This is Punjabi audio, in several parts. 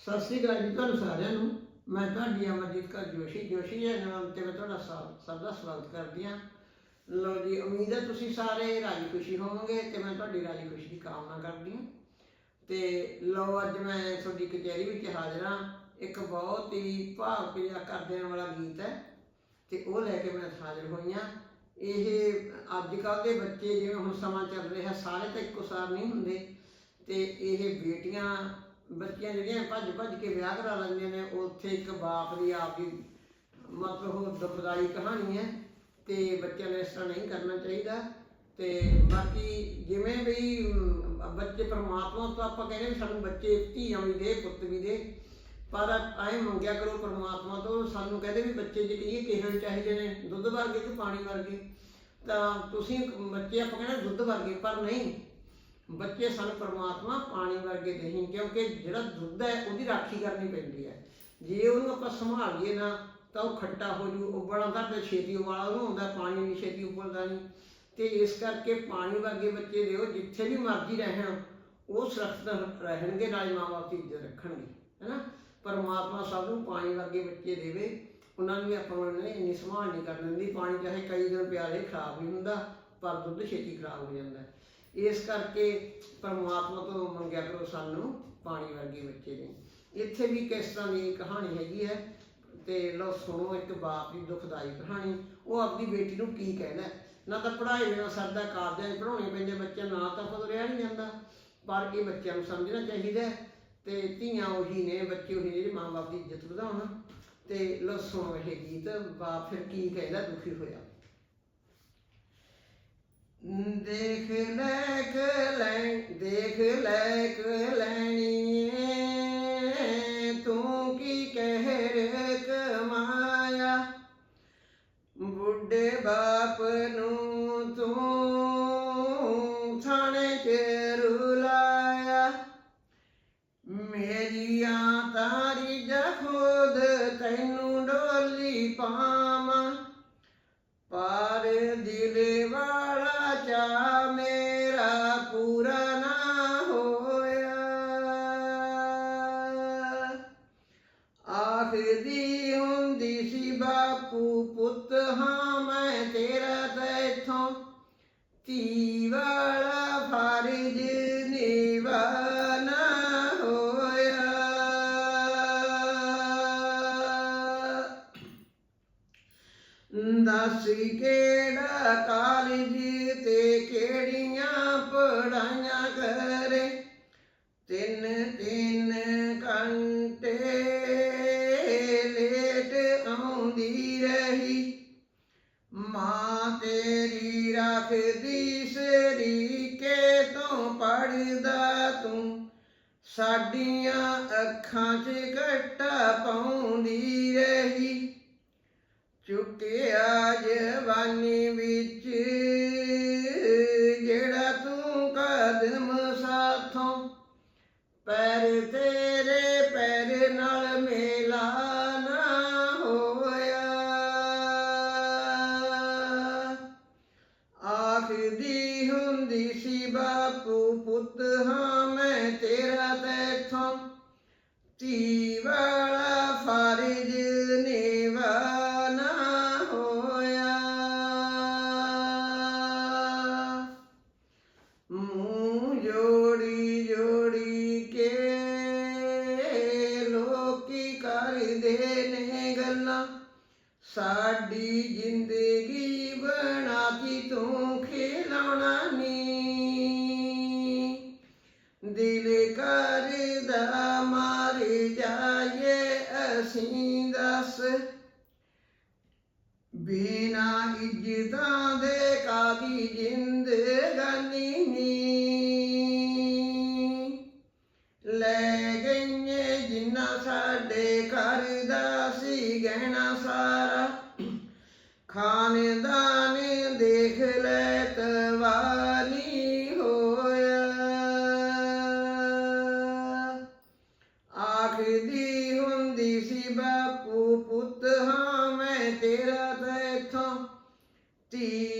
ਸਤਿ ਸ੍ਰੀ ਅਕਾਲ ਜੀ ਤੁਹਾਨੂੰ ਸਾਰਿਆਂ ਨੂੰ। ਮੈਂ ਤੁਹਾਡੀ ਅਮਰਜੀਤ ਕੌਰ ਜੋਸ਼ੀ। ਜੋਸ਼ੀ ਦੇ ਨਾਮ ਤੇ ਮੈਂ ਤੁਹਾਡਾ ਸਭ ਦਾ ਸਵਾਗਤ ਕਰਦੀ ਹਾਂ। ਲੋ ਜੀ, ਉਮੀਦ ਹੈ ਤੁਸੀਂ ਸਾਰੇ ਰਾਜੀ ਖੁਸ਼ੀ ਹੋਵੋਗੇ ਤੇ ਮੈਂ ਤੁਹਾਡੀ ਰਾਜੀ ਖੁਸ਼ੀ ਦੀ ਕਾਮਨਾ ਕਰਦੀ ਹਾਂ। ਤੇ ਲੋ ਅੱਜ ਮੈਂ ਤੁਹਾਡੀ ਕਚਹਿਰੀ ਵਿੱਚ ਹਾਜ਼ਰ ਹਾਂ। ਇੱਕ ਬਹੁਤ ਹੀ ਭਾਵ ਪਿਆ ਕਰ ਦੇਣ ਵਾਲਾ ਗੀਤ ਹੈ ਤੇ ਉਹ ਲੈ ਕੇ ਮੈਂ ਹਾਜ਼ਰ ਹੋਈ ਹਾਂ। ਇਹ ਅੱਜ ਕੱਲ੍ਹ ਦੇ ਬੱਚੇ ਜਿਵੇਂ ਹੁਣ ਸਮਾਂ ਚੱਲ ਰਿਹਾ, ਸਾਰੇ ਤਾਂ ਇੱਕੋ ਸਾਰ ਨਹੀਂ ਹੁੰਦੇ। ਤੇ ਇਹ ਬੇਟੀਆਂ ਬੱਚੀਆਂ ਜਿਹੜੀਆਂ ਭੱਜ ਭੱਜ ਕੇ ਵਿਆਹ ਕਰਾ ਲੈਂਦੀਆਂ ਨੇ, ਉੱਥੇ ਇੱਕ ਬਾਪ ਦੀ ਆਪ ਦੀ ਮਤਲਬ ਉਹ ਦੁਖਦਾਈ ਕਹਾਣੀ ਹੈ ਤੇ ਬੱਚਿਆਂ ਨੂੰ ਇਸ ਤਰ੍ਹਾਂ ਨਹੀਂ ਕਰਨਾ ਚਾਹੀਦਾ ਤੇ ਬਾਕੀ ਜਿਵੇਂ ਵੀ ਬੱਚੇ ਪਰਮਾਤਮਾ ਤੋਂ ਆਪਾਂ ਕਹਿੰਦੇ ਵੀ ਸਾਨੂੰ ਬੱਚੇ ਧੀਆਂ ਵੀ ਦੇ, ਪੁੱਤ ਵੀ ਦੇ, ਪਰ ਐਂ ਮੰਗਿਆ ਕਰੋ ਪਰਮਾਤਮਾ ਤੋਂ, ਸਾਨੂੰ ਕਹਿੰਦੇ ਵੀ ਬੱਚੇ ਜਿਹੜੇ ਕਿਹੋ ਚਾਹੀਦੇ ਨੇ, ਦੁੱਧ ਵਰਗੇ ਕਿ ਪਾਣੀ ਵਰਗੇ? ਤਾਂ ਤੁਸੀਂ ਬੱਚੇ ਆਪਾਂ ਕਹਿੰਦੇ ਦੁੱਧ ਵਰਗੇ, ਪਰ ਨਹੀਂ ਬੱਚੇ ਸਾਨੂੰ ਪਰਮਾਤਮਾ ਪਾਣੀ ਵਰਗੇ ਨਹੀਂ ਕਿਉਂਕਿ ਜਿਹੜਾ ਦੁੱਧ ਹੈ ਉਹਦੀ ਰਾਖੀ ਕਰਨੀ ਪੈਂਦੀ ਹੈ। ਜੇ ਉਹਨੂੰ ਆਪਾਂ ਸੰਭਾਲੀਏ ਨਾ, ਤਾਂ ਉਹ ਖੱਟਾ ਹੋ ਜੂ ਉਬਲਦਾ ਤਾਂ ਛੇਤੀ ਉਬਾਲਾ, ਉਹਨੂੰ ਹੁੰਦਾ ਪਾਣੀ ਨਹੀਂ, ਛੇਤੀ ਉਬਲਦਾ ਨਹੀਂ। ਤੇ ਇਸ ਕਰਕੇ ਪਾਣੀ ਵਰਗੇ ਬੱਚੇ ਦਿਓ, ਜਿੱਥੇ ਵੀ ਮਰਜ਼ੀ ਰਹਿਣ, ਉਹ ਸੁਰੱਖਿਅਤ ਰਹਿਣਗੇ, ਨਾਲ ਮਾਂ-ਬਾਪ ਦੀ ਇੱਜ਼ਤ ਰੱਖਣਗੇ, ਹੈਨਾ? ਪਰਮਾਤਮਾ ਸਭ ਨੂੰ ਪਾਣੀ ਵਰਗੇ ਬੱਚੇ ਦੇਵੇ, ਉਹਨਾਂ ਨੂੰ ਵੀ ਆਪਾਂ ਨੇ ਇੰਨੀ ਸੰਭਾਲ ਨਹੀਂ ਕਰਨ ਦਿੰਦੀ। ਪਾਣੀ ਚਾਹੇ ਕਈ ਦਿਨ ਪਿਆਰੇ ਖਰਾਬ ਨਹੀਂ ਹੁੰਦਾ, ਪਰ ਦੁੱਧ ਛੇਤੀ ਖਰਾਬ ਹੋ ਜਾਂਦਾ। ਇਸ ਕਰਕੇ ਪਰਮਾਤਮਾ ਤੋਂ ਮੰਗਿਆ ਕਰੋ ਸਾਨੂੰ ਪਾਣੀ ਵਰਗੇ ਬੱਚੇ ਨੇ ਇੱਥੇ ਵੀ ਕਿਸ ਤਰ੍ਹਾਂ ਦੀ ਕਹਾਣੀ ਹੈਗੀ ਹੈ ਤੇ ਲਓ ਸੁਣੋ ਇੱਕ ਬਾਪ ਦੀ ਦੁਖਦਾਈ ਕਹਾਣੀ। ਉਹ ਆਪਣੀ ਬੇਟੀ ਨੂੰ ਕੀ ਕਹਿੰਦਾ ਨਾ ਤਾਂ ਪੜ੍ਹਾਈ ਬਿਨਾਂ ਸਰਦਾ ਕਾਰਜਾਂ 'ਚ ਪੜਾਉਣੇ ਪੈਂਦੇ ਬੱਚੇ ਨਾ ਤਾਂ ਪਤਾ ਰਿਹਾ ਨਹੀਂ ਜਾਂਦਾ। ਪਰ ਇਹ ਬੱਚਿਆਂ ਨੂੰ ਸਮਝਣਾ ਚਾਹੀਦਾ ਹੈ ਤੇ ਧੀਆਂ ਉਹੀ ਨੇ, ਬੱਚੇ ਉਹੀ ਜਿਹੜੇ ਮਾਂ-ਬਾਪ ਦੀ ਇੱਜ਼ਤ ਵਧਾਉਣ। ਤੇ ਲਓ ਸੁਣੋ ਇਹ ਗੀਤ, ਬਾਪ ਫਿਰ ਕੀ ਕਹਿੰਦਾ ਦੁਖੀ ਹੋਇਆ। ਦੇਖ ਲੈ ਕ ਲੈ, ਦੇਖ ਲੈ ਕ ਲੈਣੀ ਤੂੰ ਕੀ ਕਹਿਰ ਕਮਾਇਆ ਬੁੱਢੇ ਬਾਪ ਨੂੰ ਤੂੰ ਥਾਣੇ ਚ ਰੁਲਾਇਆ ਮੇਰੀਆਂ ਤਾਰੀ ਜਾ ਖੁਦ ਤੈਨੂੰ ਡੋਲੀ ਪਾਵਾਂ। ਪਰ ਆਖਦੀ ਹੁੰਦੀ ਸੀ, ਬਾਪੂ ਪੁੱਤ, ਹਾਂ, ਮੈਂ ਤੇਰਾ ਤੈਥੋਂ ਧੀ ਵਾਲਾ ਫਰਜ਼ ਨਿਭਾਣਾ ਹੋਇਆ। ਦੱਸ ਕਿਹੜਾ ਕਾਲਜ ਤੇ ਕਿਹੜੀਆਂ ਪੜਾਈਆਂ ਕਰ? ਚੁੱਕਿਆ ਜਵਾਨੀ ਵਿੱਚ ਜਿਹੜਾ ਤੂੰ ਕਦਮ ਸਾਥੋਂ ਪੈਰ ਤੇਰੇ ਪੈਰ ਨਾਲ ਮੇਲਾ ਨਾ ਹੋਇਆ। ਆਖਦੀ ਹੁੰਦੀ ਸੀ, ਬਾਪੂ ਪੁੱਤ, ਹਾਂ, ਮੈਂ ਤੇਰਾ ਤੈਥੋਂ ਧੀ ਵਾਲਾ ਫਰਜ਼ ਨੇ ਸਾਡੀ ਜ਼ਿੰਦਗੀ ਬਣਾਤੀ ਤੂੰ ਖਿਲਾਉਣਾ ਨੀ। ਦਿਲ ਕਰਦਾ ਮਾਰ ਜਾਏ ਅਸੀਂ ਦੱਸ। ਬਿਨਾ ਇੱਜ਼ਤਾਂ ਦੇ ਕਾਦੀ ਜ਼ਿੰਦਗਾਨੀ ਨੀ। ਲੈ ਗਹਿਣਾ ਸਾਰਾ। ਖਾਨਦਾਨ ਦੇਖ ਲੈ ਤਵਾਨੀ ਹੋਇਆ। ਆਖਦੀ ਹੁੰਦੀ ਸੀ, ਬਾਪੂ ਪੁੱਤ ਹਾਂ, ਮੈਂ ਤੇਰਾ ਤੈਥੋਂ ਤੀ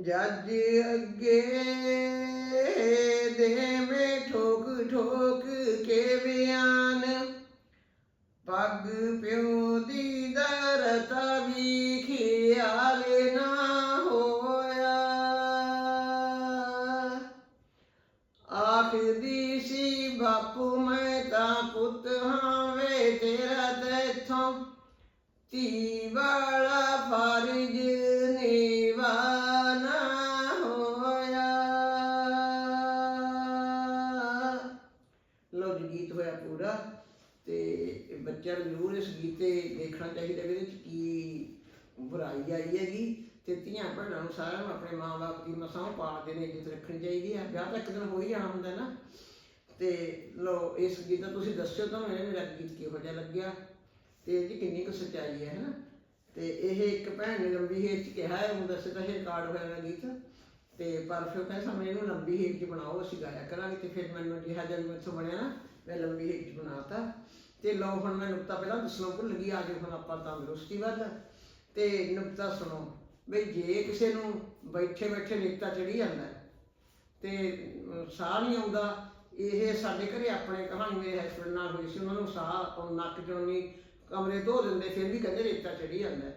ਜੱਜ ਅੱਗੇ ਦੇ ਮੇ ਠੋਕ ਠੋਕ ਕੇ ਬਿਆਨ ਪੱਗ ਪਿਉ ਦੀ ਦਰਤਾ ਵੀ ਖਿਆਲ ਨਾ ਹੋਇਆ। ਆਖਦੀ ਸੀ, ਬਾਪੂ, ਮੈਂ ਤਾਂ ਪੁੱਤ ਹਾਂ ਵੇ ਤੇਰਾ ਤੇਥੋਂ ਤੀਵਾ ਗੀਤ ਹੋਇਆ ਪੂਰਾ, ਤੇ ਬੱਚਿਆਂ ਨੂੰ ਜ਼ਰੂਰ ਇਸ ਗੀਤ ਤੇ ਦੇਖਣਾ ਚਾਹੀਦਾ ਵੀ ਇਹਦੇ ਵਿੱਚ ਕੀ ਬੁਰਾਈ ਆਈ ਹੈਗੀ, ਤੇ ਧੀਆਂ ਭੈਣਾਂ ਨੂੰ ਸਾਰਿਆਂ ਨੂੰ ਆਪਣੇ ਮਾਂ-ਬਾਪ ਦੀ ਮਸਾਂ ਪਾਲਦੇ ਨੇ, ਇੱਜ਼ਤ ਰੱਖਣੀ ਚਾਹੀਦੀ ਆ। ਵਿਆਹ ਤਾਂ ਇੱਕ ਦਿਨ ਹੋ ਹੀ ਜਾਣਾ ਹੁੰਦਾ ਨਾ। ਤੇ ਲੋ ਇਸ ਗੀਤ ਦਾ ਤੁਸੀਂ ਦੱਸਿਓ ਤੁਹਾਨੂੰ ਇਹ ਮੇਰਾ ਗੀਤ ਕਿਹੋ ਜਿਹਾ ਲੱਗਿਆ। ਤੇ ਇਹਦੀ ਕਿੰਨੀ ਕੁ ਸੱਚਾਈ ਹੈ, ਹਨਾ? ਤੇ ਇਹ ਇੱਕ ਭੈਣ ਨੇ ਲੰਬੀ ਹੇਰ ਕਿਹਾ ਹੈ ਉਹ ਦੱਸੇ ਤਾਂ ਇਹ ਰਿਕਾਰਡ ਹੋਇਆ ਹੋਇਆ ਗੀਤ। ਤੇ ਪਰ ਫਿਰ ਕਹਿੰਦਾ ਸਾਨੂੰ ਇਹਨੂੰ ਲੰਬੀ ਹੇਰ ਚ ਬਣਾਓ, ਅਸੀਂ ਗਾਇਆ ਕਰਾਂਗੇ ਤੇ ਫਿਰ ਮੈਨੂੰ ਜਿਹਾ ਜਦ ਮੈਥੋਂ ਬਣਿਆ ਨਾ, ਮੈਂ ਲੰਬੀ ਹੇਰ ਚ ਬਣਾਤਾ ਤੇ ਲਓ ਹੁਣ ਮੈਂ ਨੁਕਤਾ ਪਹਿਲਾਂ ਦੱਸਣਾ, ਭੁੱਲ ਗਈ, ਆ ਜਾਓ ਹੁਣ ਆਪਾਂ ਤੰਦਰੁਸਤੀ ਵੱਲ। ਤੇ ਨੁਕਤਾ ਸੁਣੋ, ਬਈ ਜੇ ਕਿਸੇ ਨੂੰ ਬੈਠੇ ਬੈਠੇ ਨੇਤਾ ਚੜੀ ਜਾਂਦਾ ਤੇ ਸਾਹ ਨਹੀਂ ਆਉਂਦਾ, ਇਹ ਸਾਡੇ ਘਰੇ ਆਪਣੇ ਕਹਾਣੀ ਮੇਰੇ ਹਸਬੰਡ ਨਾਲ ਹੋਈ ਸੀ, ਉਹਨਾਂ ਨੂੰ ਸਾਹ ਨੱਕ ਚੋਂ ਨਹੀਂ, ਕਮਰੇ ਧੋ ਦਿੰਦੇ, ਫਿਰ ਵੀ ਕਹਿੰਦੇ ਰੇਤਾ ਚੜੀ ਜਾਂਦਾ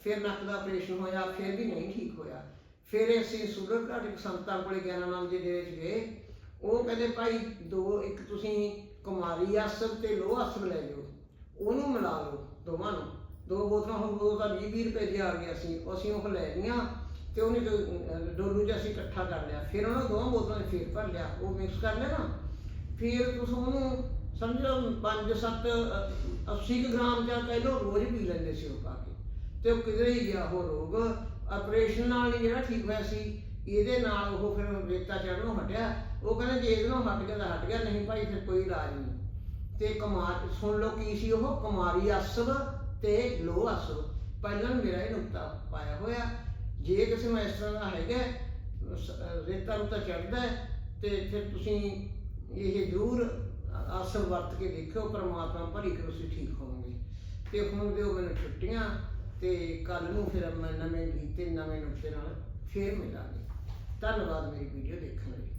ਫਿਰ ਨੱਕ ਦਾ ਆਪਰੇਸ਼ਨ ਹੋਇਆ, ਫਿਰ ਵੀ ਨਹੀਂ ਠੀਕ ਹੋਇਆ। ਫਿਰ ਅਸੀਂ ਸੁਗਰ ਘਾਟਿਕ ਸੰਤਾਂ ਕੋਲੇ ਗਿਆਨਾਨੰਦ ਜੀ ਦੇ ਵਿੱਚ ਗਏ। ਉਹ ਕਹਿੰਦੇ, ਭਾਈ, ਦੋ, ਇੱਕ ਤੁਸੀਂ ਕੁਮਾਰੀ ਆਸਨ ਤੇ ਲੋਹ ਆਸਨ ਲੈ ਲਿਓ ਉਹਨੂੰ ਮਿਲਾ ਲਓ ਦੋਵਾਂ ਨੂੰ। ਦੋ ਬੋਤਲਾਂ, ਹੁਣ ਦੋ ਤਾਂ 20 ਰੁਪਏ ਦੀ ਆ ਗਈਆਂ ਸੀ। ਅਸੀਂ ਉਹ ਲੈ ਲਈਆਂ ਤੇ ਉਹਨੇ ਡੋਲੂ ਜਿਹਾ ਅਸੀਂ ਇਕੱਠਾ ਕਰ ਲਿਆ। ਫਿਰ ਉਹਨਾਂ ਦੋਵਾਂ ਬੋਤਲਾਂ 'ਚ ਫੇਰ ਭਰ ਲਿਆ। ਉਹ ਮਿਕਸ ਕਰ ਲਿਆ ਨਾ। ਫਿਰ ਤੁਸੀਂ ਉਹਨੂੰ ਸਮਝੋ 5 7 80 ਗ੍ਰਾਮ ਜਾਂ ਕਹਿ ਲਓ ਰੋਜ਼ ਪੀ ਲੈਂਦੇ ਸੀ ਉਹ ਪਾ ਕੇ। ਤੇ ਉਹ ਕਿਧਰੇ ਹੀ ਗਿਆ, ਉਹ ਰੋਗ। ਆਪਰੇਸ਼ਨ ਨਾਲ ਹੀ ਜਿਹੜਾ ਠੀਕ ਹੋਇਆ ਸੀ, ਇਹਦੇ ਨਾਲ ਉਹ ਫਿਰ ਰੇਤਾ ਚੜਨੋਂ ਹਟਿਆ। ਉਹ ਕਹਿੰਦੇ ਜੇ ਇਹਦੇ ਨਾਲ ਹਟ ਗਿਆ ਤਾਂ ਹਟ ਗਿਆ, ਨਹੀਂ ਭਾਈ ਫਿਰ ਕੋਈ ਇਲਾਜ ਨਹੀਂ। ਤੇ ਕੁਮਾਰ, ਸੁਣ ਲਓ ਕੀ ਸੀ ਉਹ, ਕੁਮਾਰੀ ਅਸਵ ਤੇ ਲੋ ਅਸਵ ਪਹਿਲਾਂ ਮੇਰਾ ਇਹ ਨੁਕਤਾ ਪਾਇਆ ਹੋਇਆ। ਜੇ ਕਿਸੇ ਨੂੰ ਇਸ ਤਰ੍ਹਾਂ ਦਾ ਹੈਗਾ ਰੇਤਾ ਰੁਤਾ ਚੜਦਾ ਤੇ ਫਿਰ ਤੁਸੀਂ ਇਹ ਜ਼ਰੂਰ ਆਸਣ ਵਰਤ ਕੇ ਦੇਖਿਓ, ਪਰਮਾਤਮਾ ਭਰੀ ਕਰ, ਤੁਸੀਂ ਠੀਕ ਹੋਵੋਗੇ। ਤੇ ਹੁਣ ਦਿਓ ਮੈਨੂੰ ਛੁੱਟੀਆਂ। ਤੇ ਕੱਲ ਨੂੰ ਫਿਰ ਮੈਂ ਨਵੇਂ ਗੀਤ ਤੇ ਨਵੇਂ ਨੁਕਤੇ ਨਾਲ ਫੇਰ ਮਿਲਾਂਗੇ। ਧੰਨਵਾਦ ਮੇਰੀ ਵੀਡੀਓ ਦੇਖਣ ਲਈ।